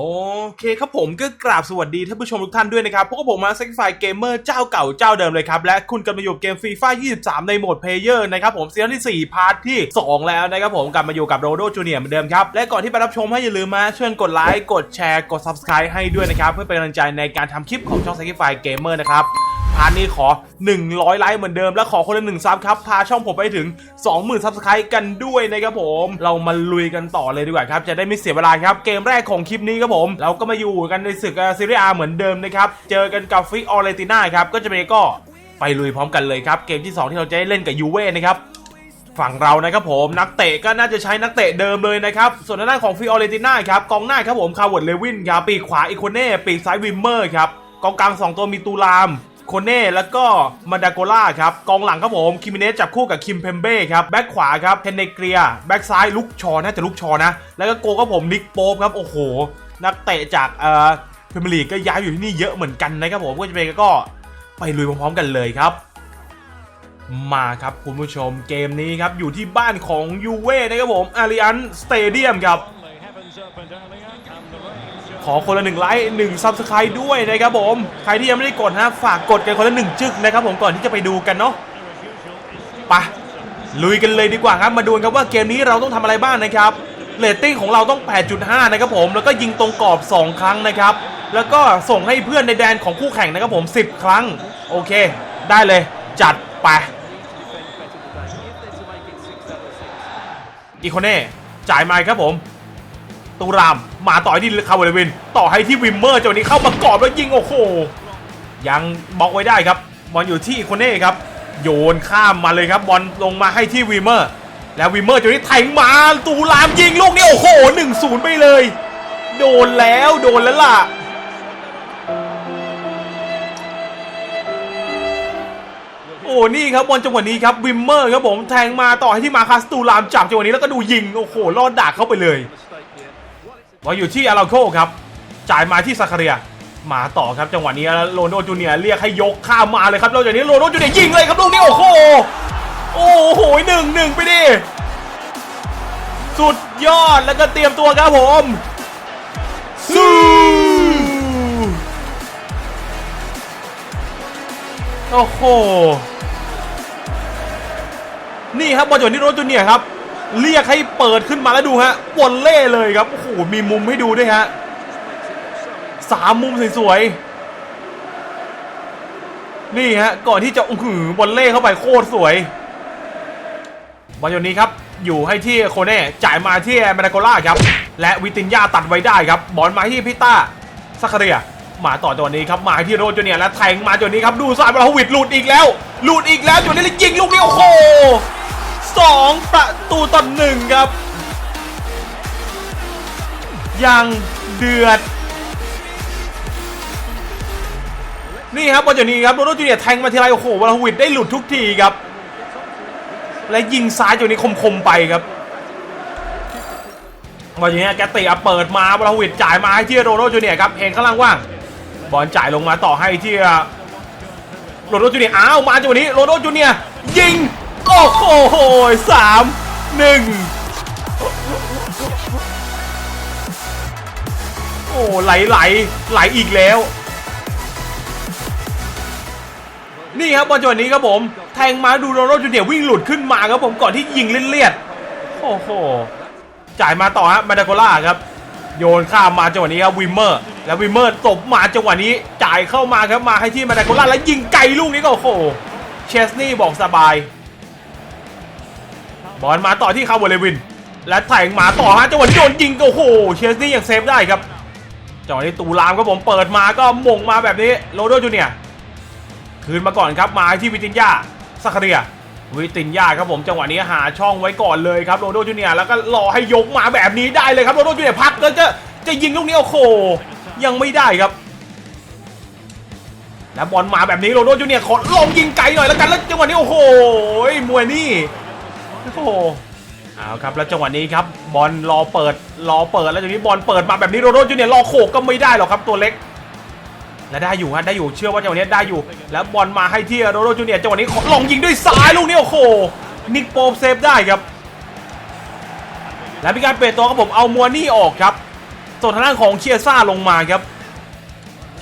โอเคครับผมก็กราบสวัสดีท่านผู้ชมทุกท่านด้วยนะครับพวกผมมาเซ็กไฟเกมเมอร์เจ้าเก่าเจ้าเดิมเลยครับ และคุณกำลังอยู่เกมฟรีฟ่า23 ในโหมดเพลเยอร์นะครับผมซีซั่นที่ 4 พาร์ทที่ 2 แล้วนะครับผมกลับมาอยู่กับโรโดจูเนียร์เหมือนเดิมครับ และก่อนที่ไปรับชมให้อย่าลืมมาช่วยกดไลค์ กดแชร์ กด Subscribe ให้ด้วยนะครับ เพื่อเป็นกำลังใจในการทำคลิปของช่องเซ็กไฟเกมเมอร์นะครับ พาร์ทนี้ขอ 100 ไลค์เหมือนเดิมและขอคนละหนึ่งซับครับ พาช่องผมไปถึง 20,000ซับสไครต์กันด้วยนะครับผม เรามาลุยกันต่อเลยดีกว่าครับ จะได้ไม่เสียเวลาครับ เกมแรกของคลิปนี้ครับผม เราก็มาอยู่กันในศึกซีรีอาเหมือนเดิมนะครับ เจอกันกับฟิกออเรติน่าครับ ก็จะเป็นก็ไปลุยพร้อมกันเลยครับ เกมที่ 2 ที่เราจะได้เล่นกับยูเว่นะครับฝั่งเรานะครับผมนักเตะก็น่าจะใช้นักเตะเดิมเลยนะครับ ส่วนด้านของฟิออเรติน่าครับกองหน้าครับผมคาร์วอร์ดเลวินครับปีกขวาอีโคเน่ปีกซ้ายวิมเมอร์ครับกองกลาง 2 ตัวมีตูราม โคเน่แล้วก็มาดาโกล่าครับกองหลังครับผมคิมิเนสจับคู่กับคิมเพมเบ้ครับแบ็คขวาครับเทนเนเกรียแบ็คซ้ายลุกชอน่าจะลุกชอนะ แล้วก็โกครับผมนิกโป๊ปครับโอ้โห นักเตะจากเอ่อพรีเมียร์ลีกก็ย้ายอยู่ที่นี่เยอะเหมือนกันนะครับผมก็จะเป็นก็ไปลุยพร้อมๆกันเลยครับ มาครับคุณผู้ชมเกมนี้ครับอยู่ที่บ้านของยูเว่นะครับผมอาริอันสเตเดียมครับ อคนละหนึ่งไลค์หนึ่งซับสไครต์ด้วยนะครับผม ใครที่ยังไม่ได้กดนะฝากกดกันคนละหนึ่งจึกนะครับผมก่อนที่จะไปดูกันเนาะปะลุยกันเลยดีกว่าครับมาดูกันครับว่าเกมนี้เราต้องทำอะไรบ้างนะครับเรตติ้งของเราต้อง 8.5 นะครับผม แล้วก็ยิงตรงกรอบ 2 ครั้งนะครับ แล้วก็ส่งให้เพื่อนในแดนของคู่แข่งนะครับผม 10 ครั้ง โอเค ได้เลย จัดไปอีโคเน่จ่ายมาครับผม ตูรามมาต่อที่คาร์บอลวินต่อให้ที่วิมเมอร์จังหวะนี้เข้ามากรอบแล้วยิงโอ้โหยังบล็อกไว้ได้ครับบอลอยู่ที่อีโคเน่ครับโยนข้ามมาเลยครับบอลลงมาให้ที่วิมเมอร์ แล้ววิมเมอร์จังหวะนี้แทงมาตูรามยิงลูกนี้โอ้โหหนึ่งศูนย์ไปเลย โดนแล้วโดนแล้วล่ะโอ้นี่ครับบอลจังหวะนี้ครับวิมเมอร์ครับผมแทงมาต่อให้ที่มาคัสตูรามจับจังหวะนี้แล้วก็ดูยิงโอ้โหลอดดากเข้าไปเลย บออยู่ที่อาราโคครับ จ่ายมาที่ซาคาเรีย มาต่อครับจังหวะนี้โรนโดจูเนียเรียกให้ยกข้ามมาเลยครับแล้วจากนี้โรนโดจูเนียยิงเลยครับลูกนี้โอ้โห โอ้โหหนึ่งหนึ่งไปดิ สุดยอดแล้วก็เตรียมตัวครับผมสู้โอ้โห นี่ครับบอลจวนี้โรจูเนียครับ เรียกให้เปิดขึ้นมาแล้วดูฮะวอลเล่เลยครับ โอ้โห มีมุมให้ดูด้วยฮะสามมุมสวยๆ นี่ฮะ ก่อนที่จะอื้อหือบอลเล่เข้าไปโคตรสวยบอลจวนี้ครับ อยู่ให้ที่โคเน่ จ่ายมาที่มานาโกล่าครับ และวิตินยาตัดไว้ได้ครับ บอลมาที่พิต้าซัคเรียมาต่อตัวนี้ครับมาที่โรจูเนียและแทงมาตัวนี้ครับดูสายบอลฮวิดหลุดอีกแล้วหลุดอีกแล้วตัวนี้เลยยิงลูกนี้โอ้โห สองประตูต่อหนึ่งครับ ยังเดือด นี่ครับบอลตัวนี้ครับโรโรจูเนียร์แทงมาทีไรโอ้โหบอลฮวิดได้หลุดทุกทีครับ และยิงซ้ายตัวนี้คมๆไปครับบอลอย่างเงี้แกเตะเปิดมาบอลวิดจ่ายมาให้ที่โรโรจูเนียร์ครับเองข้างล่างว่างบอลจ่ายลงมาต่อให้ที่โรโดจูเนียร์อ้าวมาจังหวะนี้โรโดจูเนียร์ยิง โอ้โหสามหนึ่งโอ้ไหลไหลไหลอีกแล้ว นี่ครับบอลจังหวะนี้ครับผม แทงมาดูโรโดจูเนียวิ่งหลุดขึ้นมาครับผมก่อนที่ยิงเลียดๆโอ้โหจ่ายมาต่อฮะมาดาโกล่าครับ โยนข้ามมาจังหวะนี้ครับวิมเมอร์ แล้ววิมเมอร์ตบมาจังหวะนี้จ่ายเข้ามาครับมาให้ที่มาดาโกล่าแล้วยิงไกลลูกนี้ก็โอ้โหเชสนี่บอกสบาย บอลมาต่อที่คาร์บเลวิน และแทงมาต่อฮะจังหวะที่โดนยิงก็โอ้โหเชสนี่ยังเซฟได้ครับจังหวะนี้ตูรามครับผมเปิดมาก็มงมาแบบนี้โรโดจูเนียคืนมาก่อนครับมาที่วิตินยาซัคคาเรียวิตินยาครับผมจังหวะนี้หาช่องไว้ก่อนเลยครับโรโดจูเนียแล้วก็รอให้ยกมาแบบนี้ได้เลยครับโรโดจูเนียพักแล้วจะจะยิงลูกนี้โอ้โหยังไม่ได้ครับแล้วบอลมาแบบนี้โรโดจูเนียขอลองยิงไกลหน่อยแล้วกันแล้วจังหวะนี้โอ้โหมวยนี่ โอ้โหเอาครับแล้วจังหวะนี้ครับบอลรอเปิดรอเปิดแล้วจากนี้บอลเปิดมาแบบนี้โรโดจูเนียร์รอโขกก็ไม่ได้หรอกครับตัวเล็ก และได้อยู่ฮะได้อยู่เชื่อว่าจังหวะนี้ได้อยู่ แล้วบอลมาให้ที่โรโดจูเนียร์จังหวะนี้ลองยิงด้วยซ้ายลูกนี้โอ้โหนิกโปมเซฟได้ครับ และมีการเปลี่ยนตัวครับผมเอามัวนี่ออกครับส่วนทางด้านของเชียซ่าลงมาครับ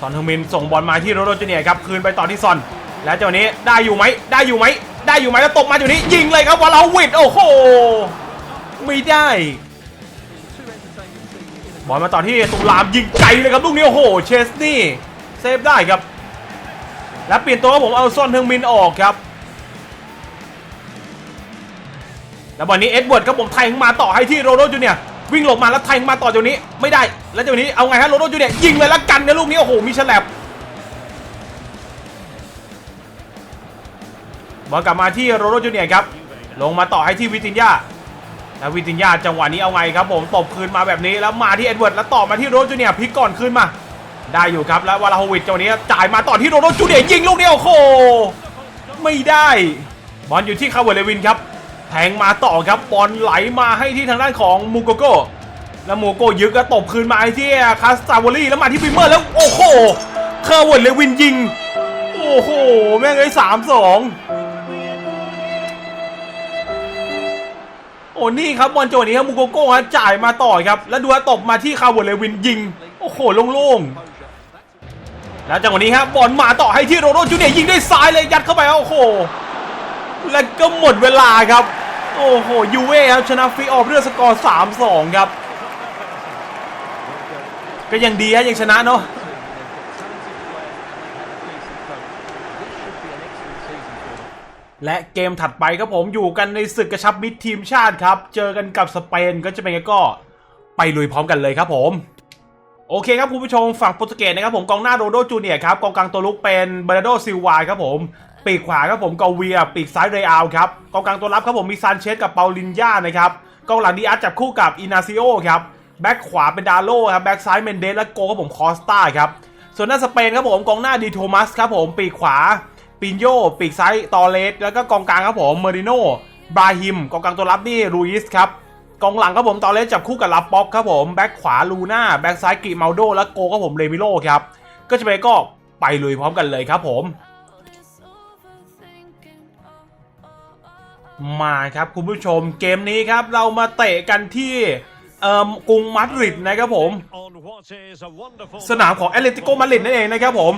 ซอนเทอร์มินส่งบอลมาที่โรโรจูเนียร์ครับคืนไปต่อที่ซอน แล้วจังหวะนี้ได้อยู่ไหมได้อยู่ไหม ได้อยู่ไหมแล้วตบมาอยู่นี้ยิงเลยครับวอลลาวิดโอ้โหไม่ได้บอลมาต่อที่ตุลามยิงไกลเลยครับลูกนี้โอ้โหเชสนี่เซฟได้ครับ แล้วเปลี่ยนตัวผมเอาซอนเทอร์มินออกครับ แล้วบอลนี้เอ็ดเวิร์ดครับผมแทงมาต่อให้ที่โรโรจูเนียวิ่งหลบมาแล้วแทงมาต่อจากนี้ไม่ได้แล้วจากนี้เอาไงฮะโรโรจูเนียยิงเลยละกันนะลูกนี้โอ้โหมีฉลับ บอลกลับมาที่โรโรจูเนียครับ ลงมาต่อให้ที่วิตินยาแล้ววิตินยาจังหวะนี้เอาไงครับผมตบคืนมาแบบนี้แล้วมาที่เอ็ดเวิร์ดแล้วต่อมาที่โรโรจูเนียพลิกก่อนคืนมา ได้อยู่ครับแล้ววาลาโฮวิชจังหวะนี้จ่ายมาต่อที่โรโรจูเนียยิงลูกนี้โอ้โหไม่ได้บอลอยู่ที่คาร์เวอร์เลวินครับแทงมาต่อครับบอลไหลมาให้ที่ทางด้านของมูโกโก้แล้วมูโกยึกแล้วตบคืนมาให้ที่คาสตาวอรี่แล้วมาที่บิมเมอร์แล้วโอ้โหคอร์เวิร์ดเลวินยิง โอ้โหแม่งไอ้สามสอง โอ้นี่ครับบอลโจนี้ครับมูโกโก้ฮะจ่ายมาต่อครับ แล้วดูฮะตบมาที่คาร์เวิร์ดเลวินยิง โอ้โหโล่งๆแล้วจังหวะนี้ฮะบอลมาต่อให้ที่โรโรจูเนียยิงด้วยซ้ายเลยยัดเข้าไปโอ้โห แล้วก็หมดเวลาครับ โอ้โหยูเว่ครับชนะฟรีออฟเพื่อสกอร์3-2 ครับ ก็ยังดีฮะยังชนะเนาะ และเกมถัดไปครับผมอยู่กันในศึกกระชับมิตรทีมชาติครับ เจอกันกับสเปนก็จะเป็นไงก็ไปลุยพร้อมกันเลยครับผมโอเคครับคุณผู้ชมฝั่งโปรตุเกสนะครับผมกองหน้าโรโดจูเนียครับกองกลางตัวลุกเป็นเบรโดซิลวาครับผมปีกขวาครับผมกาเวียปีกซ้ายเรอัลครับกองกลางตัวรับครับผมมีซานเชสกับเปาลินญานะครับกองหลังดีอาร์จับคู่กับอินาซิโอครับแบ็คขวาเป็นดาโลครับแบ็คซ้ายเมนเดสและโกครับผมคอสตาครับส่วนหน้าสเปนครับผมกองหน้าดีโทมัสครับผมปีกขวา ปินโยปีกซ้ายตอเลสแล้วก็กองกลางครับผมเมริโนบราฮิมกองกลางตัวรับนี่รูอิสครับกองหลังครับผมตอเลสจับคู่กับลาป๊อกครับผมแบ็คขวาลูน่าแบ็คซ้ายกิมาโดและโกครับผมเรมิโลครับก็จะไปก็ไปลุยพร้อมกันเลยครับผมมาครับคุณผู้ชมเกมนี้ครับเรามาเตะกันที่กรุงมาดริดนะครับผม สนามของแอตเลติโกมาดริดนั่นเองนะครับผม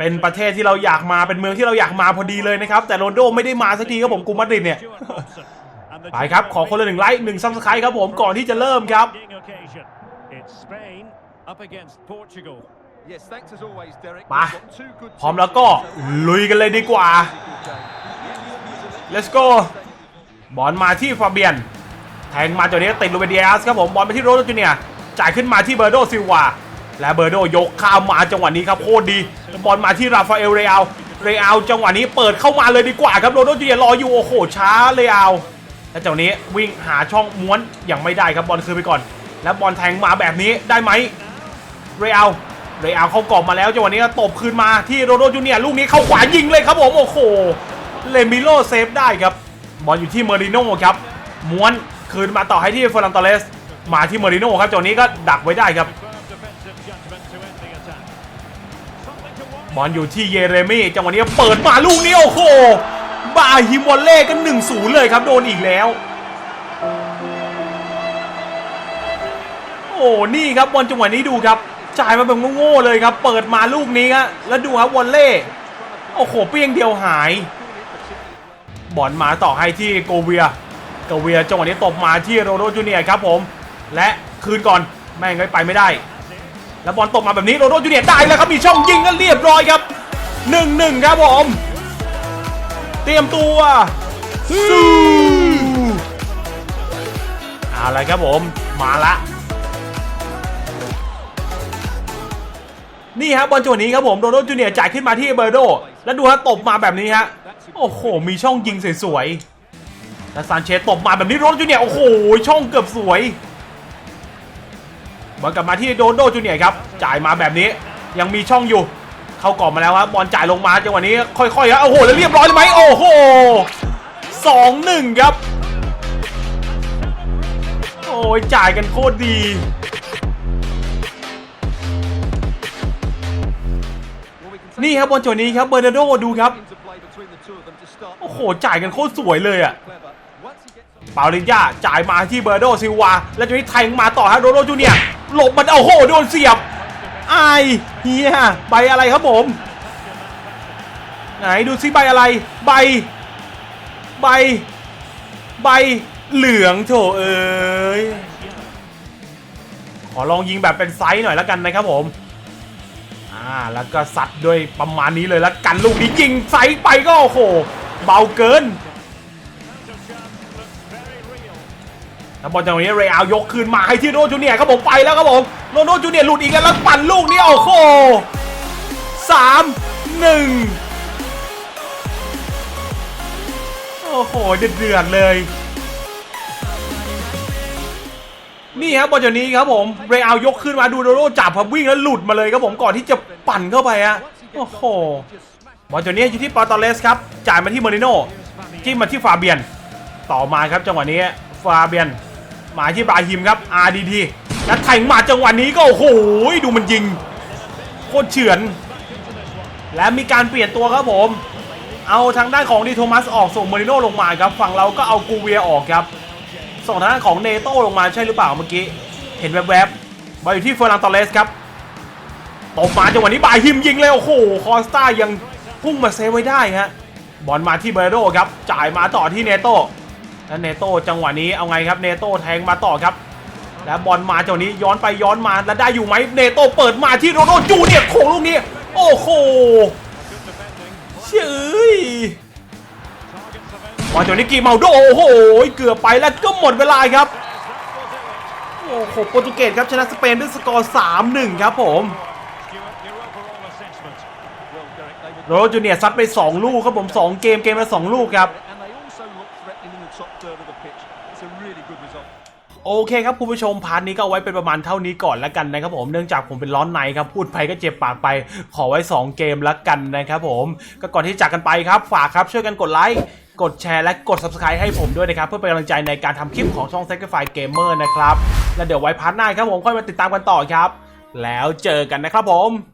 เป็นประเทศที่เราอยากมาเป็นเมืองที่เราอยากมาพอดีเลยนะครับ แต่โรนลโดไม่ได้มาสักทีครับผมกรุงมาดริดเนี่ยไปครับขอคนละหนึ่งไลค์หนึ่งซับสไครต์ครับผมก่อนที่จะเริ่มครับ Yes, thanks as always, Derek. มา We've got two good พร้อม teams แล้วก็ลุยกันเลยดีกว่า let's go บอลมาที่ฟาเบียน แทงมาตัวนี้ติดลูเบเดียสครับผมบอลไปที่โรสจูเนียร์ จ่ายขึ้นมาที่เบอร์โดซิลวาและเบอร์โดยกข้ามมาจังหวะนี้ครับโคตรดีบอลมาที่ราฟาเอลเรอัลเรอัลจังหวะนี้เปิดเข้ามาเลยดีกว่าครับโรโดจูเนียรออยู่โอ้โหช้าเรอัลและจังหวะนี้วิ่งหาช่องม้วนยังไม่ได้ครับบอลคืนไปก่อน แล้วบอลแทงมาแบบนี้ได้ไหมเรอัลเรอัลเข้ากรอบมาแล้วจังหวะนี้ตบคืนมาที่โรโดจูเนียลูกนี้เข้าขวายิงเลยครับผมโอ้โหเลมิโลเซฟได้ครับบอลอยู่ที่เมอริโน่ครับม้วนคืนมาต่อให้ที่เฟอร์นันตเลส มาที่เมอริโน่ครับจังหวะนี้ก็ดักไว้ได้ครับบอลอยู่ที่เยเรมี่จังหวะนี้เปิดมาลูกนี้โอ้โหบาฮิมวอลเล่กัน1นศูนย์เลยครับโดนอีกแล้ว โอ้นี่ครับบอลจังหวะนี้ดูครับจ่ายมาแบบโง่ๆเลยครับ เปิดมาลูกนี้ครับแล้วดูครับวอลเล่โอ้โหเปี้ยงเดียวหาย บอลมาต่อให้ที่โกเวียโกเวียจังหวะนี้ตบมาที่โรโรจูเนียครับผม และคืนก่อนแม่งไม่ไปไม่ได้ แล้วบอลตกมาแบบนี้โรโรจูเนียร์ได้แล้วครับมีช่องยิงกันเรียบร้อยครับหนึ่งหนึ่งครับผมเตรียมตัวสู้เอาละครับผมมาละนี่ฮะบอลจังหวะนี้ครับผมโรโรจูเนียร์จ่ายขึ้นมาที่เบอร์โด แล้วดูฮะตบมาแบบนี้ฮะโอ้โห มีช่องยิงสวยๆแล้วซานเชสตบมาแบบนี้โรโรจูเนียร์โอ้โหช่องเกือบสวย บอลกลับมาที่โดนโดจูเนียครับจ่ายมาแบบนี้ยังมีช่องอยู่ เข้ากรอบมาแล้วครับบอลจ่ายลงมาจังหวะนี้ค่อยๆครับโอ้โหแล้วเรียบร้อยเลยไหมโอ้โหสองหนึ่งครับ โอ้ยจ่ายกันโคตรดีนี่ครับบอลจังหวะนี้ครับเบอร์นาร์โดดูครับ โอ้โห จ่ายกันโคตรสวยเลยอะ ปาลินยาจ่ายมาที่เบอร์โดซิวา แล้วจะนี้แทงมาต่อฮะโรโรจูเนียหลบมันโอ้โหโดนเสียบไอเฮียใบอะไรครับผม ไหนดูซิใบอะไรใบ ใบ ใบเหลืองโถเอ้ยขอลองยิงแบบเป็นไซส์หน่อยแล้วกันนะครับผม อ่า แล้วก็ซัดด้วยประมาณนี้เลยแล้วกันลูกนี้ยิงไซส์ไปก็โอ้โห เบาเกิน แล้วบอลจังหวะนี้เรอัลยกคืนมาให้ที่โรจูเนียครับผมไปแล้วครับผมโรโนจูเนียหลุดอีกแล้วปั่นลูกนี้โอ้โหสามหนึ่งโอ้โหเดือดเลย นี่ครับบอลจังหวะนี้ครับผมเรอัลยกขึ้นมาดูโรโรจับพับวิ่งแล้วหลุดมาเลยครับผมก่อนที่จะปั่นเข้าไปอะโอ้โหบอลจังหวะนี้อยู่ที่ปอร์ตอเลสครับจ่ายมาที่เมอริโน่จิ้มมาที่ฟาเบียน ต่อมาครับจังหวะนี้ฟาเบียน หมายที่บราฮิมครับ RDT แล้วแทงมาจังหวะนี้ก็โอ้โหดูมันยิงโคตรเฉือน และมีการเปลี่ยนตัวครับผม เอาทางด้านของดีโทมัสออกส่งเมอริโน่ลงมาครับ ฝั่งเราก็เอากูเวียออกครับ ส่งทางด้านของเนโต้ลงมาใช่หรือเปล่าเมื่อกี้ เห็นแวบๆมาอยู่ที่เฟอร์นันตเลสครับตบมาจังหวะนี้บราฮิมยิงเลยโอ้โหคอสตายังพุ่งมาเซฟไว้ได้ฮะบอลมาที่เบอร์โดครับจ่ายมาต่อที่เนโต้ แล้วเนโต้จังหวะนี้เอาไงครับเนโต้แทงมาต่อครับ แล้วบอลมาจังหวะนี้ย้อนไปย้อนมาแล้วได้อยู่ไหมเนโต้เปิดมาที่โรโดจูเนียโค้งลูกนี้ โอ้โหเฉยบอลจังหวะนี้กีเมาโดโอ้โหเกือบไปแล้วก็หมดเวลาครับโอ้โหโปรตุเกสครับชนะสเปนด้วยสกอร์ 3-1 ครับผม Well, Derek, they were โรโดจูเนียซัดไป 2 ลูกครับผม 2 เกมเกมละ2ลูกครับ โอเคครับคุณผู้ชมพาร์ทนี้ก็เอาไว้เป็นประมาณเท่านี้ก่อนแล้วกันนะครับผมเนื่องจากผมเป็นร้อนในครับพูดไปก็เจ็บปากไป ขอไว้ 2 เกมแล้วกันนะครับผมก็ก่อนที่จากกันไปครับฝากครับช่วยกันกดไลค์กดแชร์และกด subscribe ให้ผมด้วยนะครับ เพื่อเป็นกำลังใจในการทำคลิปของช่อง Sacrifice Gamer นะครับ แล้วเดี๋ยวไว้พาร์ทหน้าครับผมค่อยมาติดตามกันต่อครับ แล้วเจอกันนะครับผม